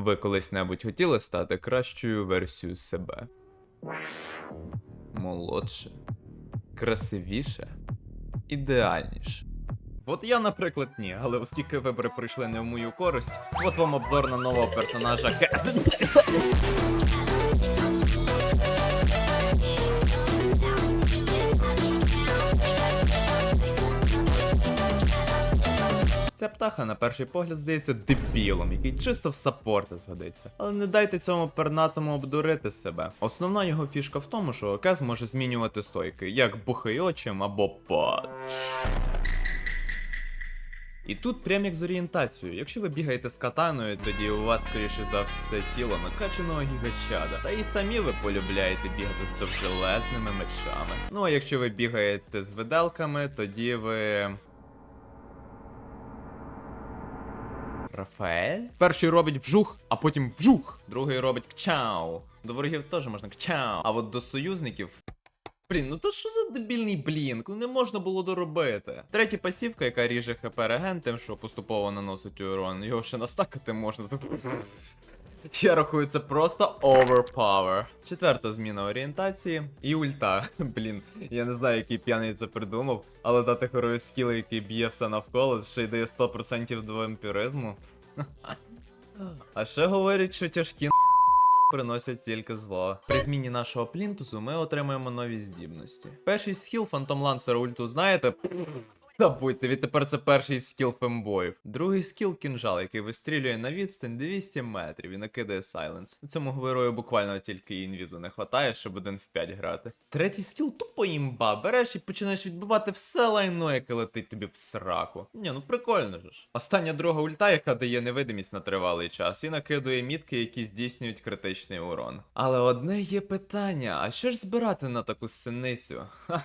Ви колись-небудь хотіли стати кращою версією себе? Молодше, красивіше, ідеальніше. От я, наприклад, ні, але оскільки вибори пройшли не в мою користь, от вам обзор на нового персонажа Кес. Ця птаха на перший погляд здається дебілом, який чисто в саппорти згодиться. Але не дайте цьому пернатому обдурити себе. Основна його фішка в тому, що Кез може змінювати стойки, як бухий очим або патч. І тут прям як з орієнтацією. Якщо ви бігаєте з катаною, тоді у вас, скоріше за все, тіло накачаного гігачада. Та і самі ви полюбляєте бігати з довжелезними мечами. Ну а якщо ви бігаєте з виделками, тоді ви. Рафаель? Перший робить вжух, а потім вжух. Другий робить кчау. До ворогів теж можна кчау. А от до союзників. Блін, ну то що за дебільний блінк? Ну не можна було доробити. Третя пасівка, яка ріже хп реген, тим, що поступово наносить урон. Його ще настакати можна. Я рахую, це просто overpower. Четверта зміна орієнтації і ульта. Блін, я не знаю, який п'яний це придумав, але дати хорою скіл, який б'є все навколо, ще й дає 100% до вампіризму. А ще говорять, що тяжкі приносять тільки зло. При зміні нашого плінтусу ми отримаємо нові здібності. Перший схил Phantom Lancer ульту знаєте? Забудьте, відтепер це перший скіл фембоїв. Другий скіл кінжал, який вистрілює на відстань 200 метрів і накидає сайленс. Цьому герою буквально тільки інвізу не хватає, щоб один в 5 грати. Третій скіл тупо імба. Береш і починаєш відбивати все лайно, яке летить тобі в сраку. Ні, ну прикольно же ж. Остання друга ульта, яка дає невидимість на тривалий час, і накидує мітки, які здійснюють критичний урон. Але одне є питання: а що ж збирати на таку синицю? Ха.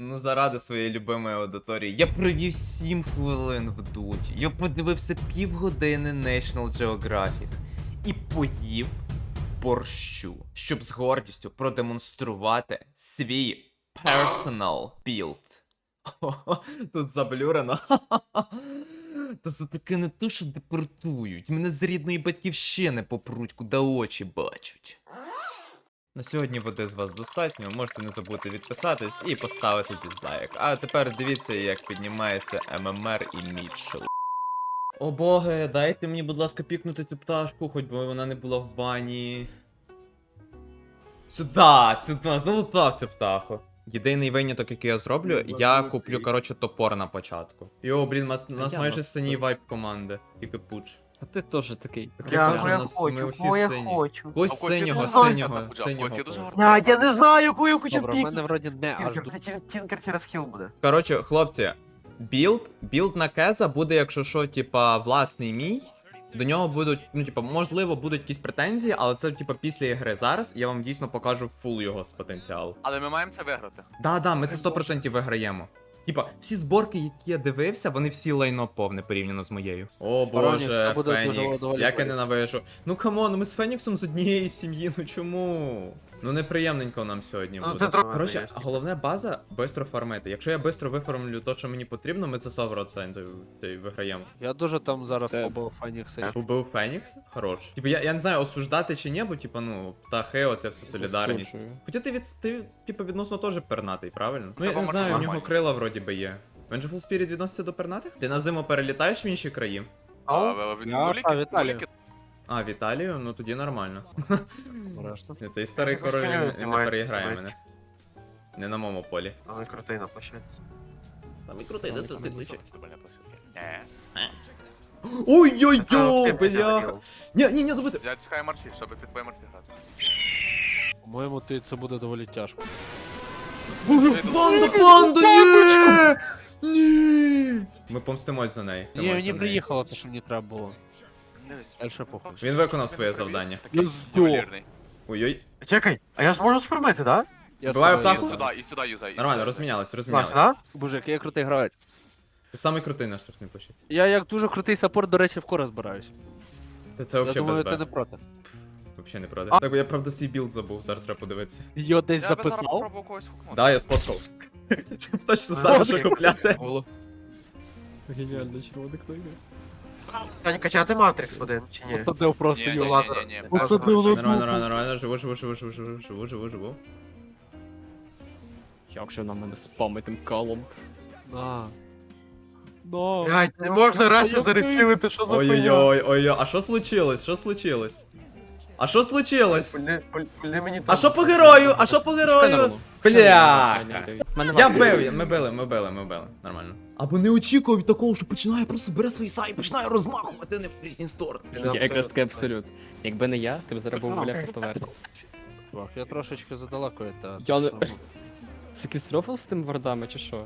Ну, заради своєї любимої аудиторії. Я провів 7 хвилин в дуті. Я подивився півгодини National Geographic і поїв борщу, щоб з гордістю продемонструвати свій personal build. Тут заблюрено. Та за таке не то, що депортують. Мене з рідної батьківщини попруть, куди очі бачать. На сьогодні води з вас достатньо, можете не забути відписатись і поставити дизлайк. А тепер дивіться, як піднімається ММР і Мітчел. О боги, дайте мені, будь ласка, пікнути цю пташку, хоч би вона не була в бані. Сюда, сюди, залутав цю птаху. Єдиний виняток, який я зроблю, я куплю, коротше, топор на початку. Йо, блін, у нас, нас майже синій вайп команди. Тільки пуч. А ти теж такий. Так Я, я хочу, бо я хочу. Когось когось синього, синього, синього. когось дуже. Я, я не знаю, яку я хочу Добре, в мене пікнути. вроді не аж Тінкер, це тін- Тінкер через хіл буде. Коротше, хлопці, білд, білд на Кеза буде, якщо що, типа, власний мій. До нього будуть, ну, типа, можливо, будуть якісь претензії, але це, типа, після ігри. Зараз я вам дійсно покажу фул його з потенціалу. Але ми маємо це виграти. Да, да, ми це 100% виграємо. Типа, всі зборки, які я дивився, вони всі лайно повне порівняно з моєю. О Фенікс, боже, це буде дуже Фенікс, доволі як я боляче. ненавижу. Ну камон, ми з Феніксом з однієї сім'ї, ну чому? Ну неприємненько нам сьогодні Ну, буде. це трохи Коротше, неприємно. головне база швидко фармити. Якщо я швидко виформлю те, що мені потрібно, ми це 100% виграємо. Я дуже там зараз Це- побив Фенікса. Убив Фенікс? Хорош. Типу, я, я не знаю, осуждати чи ні, бо типу, ну, птахи, оце все солідарність. Засуджую. Хоча ти від ти, типу, відносно теж пернатий, правильно? Ну я не знаю, у нього крила вроді би є. Vengeful Spirit відноситься до пернатих? Ти на зиму перелітаєш в інші краї? А, ви- ви- Я- нуліки- а, в Італію. нуліки- А, в Італію? Ну тоді нормально. Решта. Ні, Цей старий король він не знімають, переіграє мене. Не на моєму полі. Але крутий на площадці. Там і крутий, де ти Ближче. Ні. Ой-ой-ой, Це бля! Ні, ні, ні, добити. Я чекаю марші, щоб під марші грати. По-моєму, ти це буде доволі тяжко. Панда, панда, ні! Ні! Ми помстимось за неї. Ні, Помстимось мені за неї. приїхало те, що мені треба було. Дивись. Дальше похуй. Він виконав своє завдання. Такий Пізду. ювелірний. Ой-ой. Чекай, а я ж можу сформити, да? Я Буває себе- птаху? Сюди, і сюди юзай. і Нормально, сюди. розмінялись, Наш, розмінялись. да? Боже, який я крутий гравець. Ти самий крутий на штрафній площадці. Я як дуже крутий саппорт, до речі, в кора збираюсь. Ти це Я взагалі думаю, без ти не Б. проти. Взагалі не проти. А- Так, бо я правда свій білд забув, зараз треба подивитися. Його десь Я би зараз записав. попробував когось хукнути. Да, я сфоткав. Щоб точно знав, що купляти. Голо. Геніально, червона книга. Таня, качати Матрикс один, чи ні? Посадив просто Ні, ні, його. ні, ні, ні. Посадив Нормально, лодку. нормально, нормально, живу, живу, живу, живу, живу, живу, живу, живу. Як же на мене спамить тим калом? На. На. Блять, не можна раз я зарефілити, що за хуйня? Ой-ой-ой, ой-ой, а що случилось? Що случилось? А що случилось? Пульни, пуль- пульни мені А що по герою? А що по герою? Бляха. Я бив, ми били, ми били, ми били. Нормально. Або не очікував від такого, що починає просто бере свої сай і починає розмахувати не в різні сторони. Я якраз таки абсолют. Якби не я, ти б зараз був валявся в таверні. Чувак, я трошечки задалеко від тебе. Я не- Що? Це якийсь рофл з тим вардами, чи що?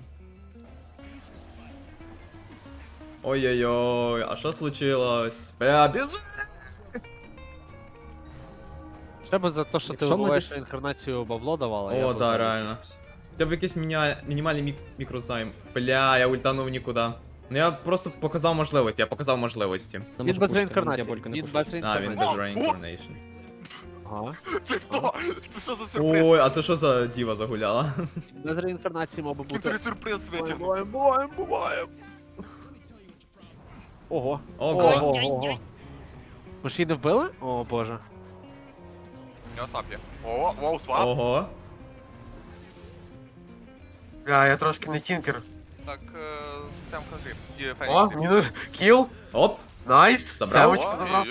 Ой-ой-ой, а що случилось? Бля, біжи! Ще би за те, що ти Якщо ми вибиваєш десь- інкарнацію бабло давала, О, я да, взагалі реально. вчився. Хоча б якийсь міня... мінімальний мік... мікрозайм. Бля, я ультанув нікуди. Ну я просто показав можливості, я показав можливості. Не Він можу без пушити, реінкарнації. не Він пушу. без А, він реінкарнації. без reincarnation. Ага. Це хто? Це що за сюрприз? Ой, а це що за діва загуляла? Без реінкарнації мав би бути. Кінтері сюрприз витягнув. Буваємо, буваємо, буваємо. Ого. Ого. Ого, ого. Ми ж її не вбили? О боже. У нього сап є. О, вау, свап. Ого. Бля, я трошки не тінкер. Так, е, з цим кажи. І О, Фенікс. мінус. Кіл. Оп. Найс. Забрав? Девочку забрав.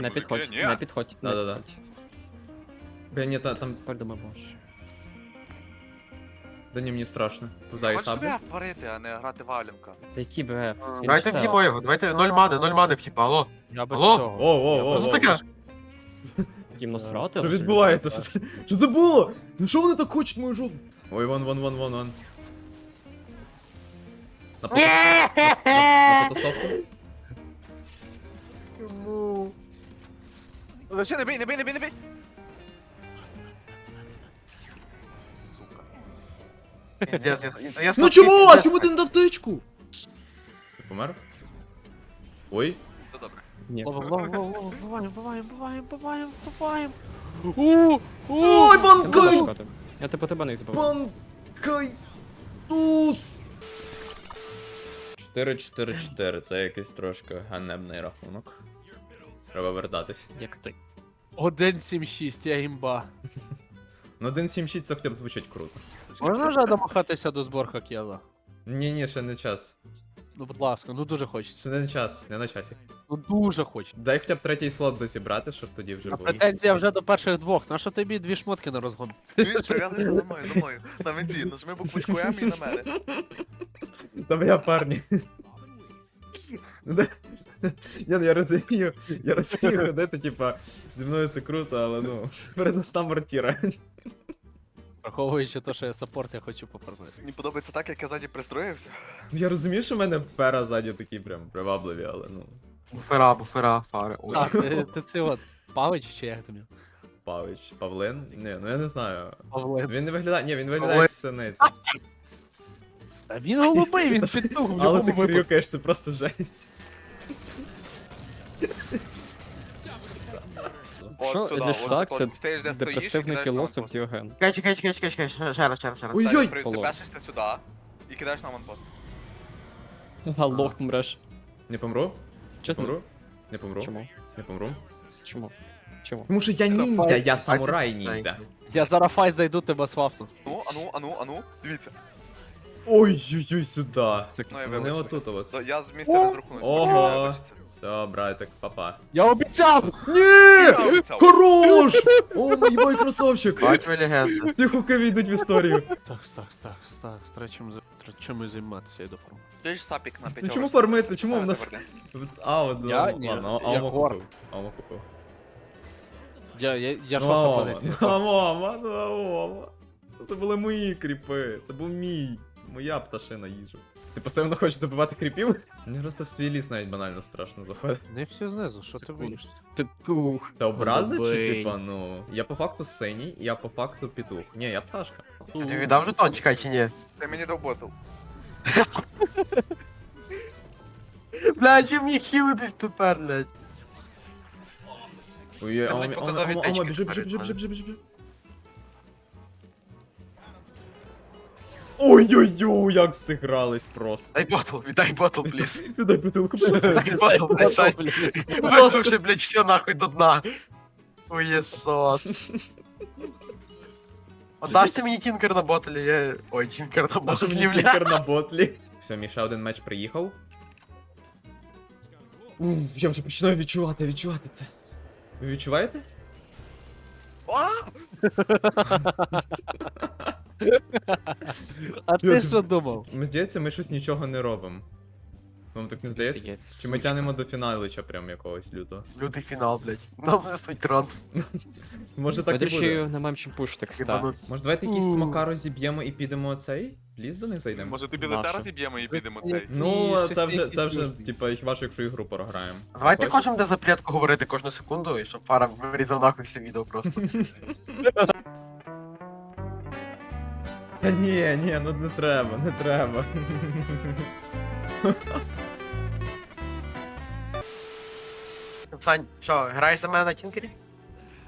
Не підходь, не підходь. не Да-да-да. підходь. Бля, ні, та, там... Тепер думаю, боже. Да ні, мені страшно. Туза і Хочеш саблі. тебе варити, а не грати валімка. Та який БФ? Давайте вб'ємо його, давайте ноль мани, ноль мани, типа, алло. Я без Алло? цього. О, о, Я о, без- Що о. таке? Їм насрати? Що відбувається? Що що це було? Ну що вони так хочуть мою жопу? Ой, вон, вон, вон, вон, вон. На на потасовку. Зачем не бий, не бий, не бий, не. Сука. Я- я Ну чому? А чому ти не дав тичку? Ти помер? Ой. Ні. Лово, лово, лово, буваємо, буваємо, буваємо, буваємо, буваємо. У. Ой, банкай! Я тебе тебе не забиваю. Банкай! Туз! 4-4-4, це якийсь трошки ганебний рахунок. Треба вертатись. Як ти. 1.7.6, я імба. Ну 1.7.6 це хоча б звучить круто. Можна вже домахатися до зборка Кєла? Ні, ні, ще не час. Ну, будь ласка, ну дуже хочеться. Ще не час, не на часі. Ну дуже хочеться. Дай хоча б третій слот дозібрати, щоб тоді вже А було. претензія вже до перших двох. Нащо тобі дві шмотки на розгон? Привіт, прив'язуйся за мною, за мною. На венті, нажми буквочку М і на мене. Та бля, парні. Ну, да- Я, я розумію, я розумію ходити, типа, зі мною це круто, але ну, переноста мортіра. Враховуючи те, що я саппорт, я хочу пофармити. Мені подобається так, як я ззаді пристроївся. Ну, Я розумію, що в мене пера ззаді такі прям привабливі, але ну, Буфера, буфера, фари. Ой. А, ти, ти це от, Павич чи як тобі? Павич, Павлин? Ні, ну я не знаю. Павлин. Він не виглядає. Ні, він виглядає Ой. як синиця. Та він голубий, він підтух в Але любому ти випадку. крюкаєш, це просто жесть. Що От сюди, для от шлак тут, це от стоїш, де стоїш, і депресивний кидаєш філософ на ванпост. Діоген. Чекай, чекай, чекай, чекай, чекай, ще раз, ще раз, ще раз. Ой. Ой-ой! Ти Полон. сюди і кидаєш на ванпост. А лох помреш. Не помру? Чесно? Помру? Не помру? Чому? Не помру? Чому? Чому? Тому що я ніндзя, я самурай ніндзя. Я зараз файт зайду, тебе свапну. Ну, ану, ану, ану, дивіться. Ой-ой-ой, сюди. Це Ну, я Вони вибачте. отут от. Я з місця не зрахунусь. Ого. Все, братик, папа. Я обіцяв! Ні! Хорош! О, мій мой красавчик! Бать ви легенда. Ті хуки війдуть в історію. Так, так, так, так, треба чим, за- чимось займатися, я йду форму. Ти ж сапік на Ну чому фармити? Чому в нас. А, от, Я? ладно, Ні, ладно, я гор. купив. Аума купив. Я, я, я шоста Аума, позиція. Аума, ну, Аума. Це були мої кріпи. Це був мій. Моя пташина їжа. Ти пасивно хочеш добивати кріпів? Мені просто в свій ліс навіть банально страшно заходити. Не всі знизу, що ти боїшся? Петух. Та образи чи типа, ну. Я по факту синій, я по факту петух. Ні, я пташка. Ти віддав жетон, чекай, чи ні? Ти мені ботл. Бля, чим мені хілитись тепер, блядь? Ой, Аума, показав Аума, відтечки Аума, біжи, біжи, біжи, біжи, біжи, біжи. Ой-ой-ой, як зігрались просто. Дай ботл, віддай ботл, пліз. Віддай бутилку, будь ласка. Дай ботл, блядь, Сань. Висуши, блядь, все нахуй до дна. Ой, єсос. Отдаш ти мені тінкер на ботлі, я... Ой, тінкер на Може ботлі, бля. тікер на ботлі. Все, Міша, один меч приїхав. У, Я вже починаю відчувати, відчувати це. Ви відчуваєте? А ти що думав? Мені здається, ми щось нічого не робимо. Вам так не здається? Чи ми тянемо до фіналича прям якогось лютого? Лютий фінал, блядь. Нам несуть трон. Може так і Видиш, буде. не маємо чим пуш так ста. Єбанут. Може давайте якийсь У. смокару зіб'ємо і підемо цей? Ліс до них зайдемо? Може тобі Наша. летар зіб'ємо і підемо цей. Ну, це вже, це вже, типа, хіба що якщо ігру програємо. Давайте Хочеш? кожен де запрятку говорити кожну секунду, і щоб пара вирізав нахуй все відео просто. Та ні, ні, ну не треба, не треба. Сань, що, граєш за мене на тінкері?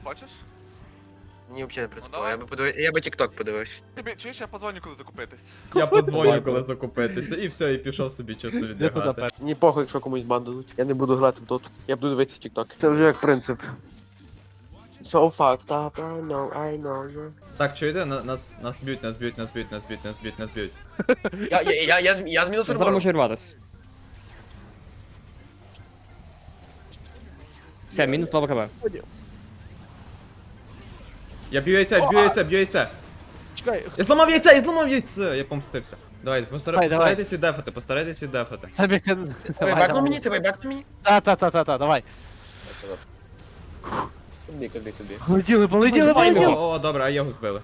Хочеш? Мені взагалі не принципово, давай. я би подивив, я би тікток подивився. Тобі чуєш, я подзвоню, коли закупитись. Я подзвоню, коли закупитися, і все, і пішов собі чисто туди відлягати. Мені похуй, якщо комусь бан дадуть. Я не буду грати в доту. Я буду дивитися тікток. Це вже як принцип. So fucked up, I know, I know you. Так, чуєте, На- нас, нас б'ють, нас б'ють, нас б'ють, нас б'ють, нас б'ють, нас б'ють. Я, я, я, я, з- я з мінус Зараз серверу. може рватись. Все, мінус 2 БКБ. Я б'ю яйця, б'ю яйця, б'ю яйця. Чекай, Я зламав яйця, я зламав яйце! Я помстився. Давай, постара... Давай, давай. постарайтесь віддефати, постарайтесь віддефати. Самі ти... Ти бекнув мені, ти бекнув мені? Та-та-та-та, давай. Куди, куди, куди. Полетіли, полетіли, полетіли. О, о, добре, а його збили.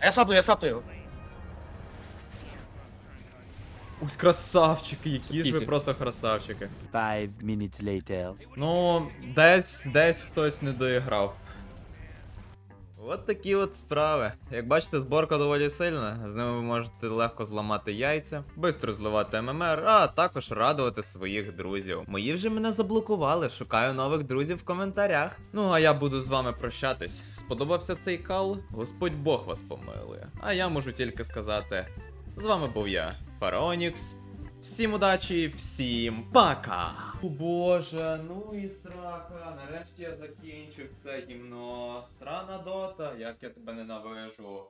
А я сапну, я сапну його. Ой, красавчики, які ж ви просто красавчики. Five minutes later. Ну, десь, десь хтось не доіграв. От такі от справи. Як бачите, зборка доволі сильна. З ними ви можете легко зламати яйця, швидко зливати ММР, а також радувати своїх друзів. Мої вже мене заблокували. Шукаю нових друзів в коментарях. Ну а я буду з вами прощатись. Сподобався цей кал? Господь Бог вас помилує. А я можу тільки сказати: з вами був я, Фараонікс. Всім удачі, всім пока! О боже, ну і срака. Нарешті я закінчив це гімно. Срана дота, як я тебе ненавижу.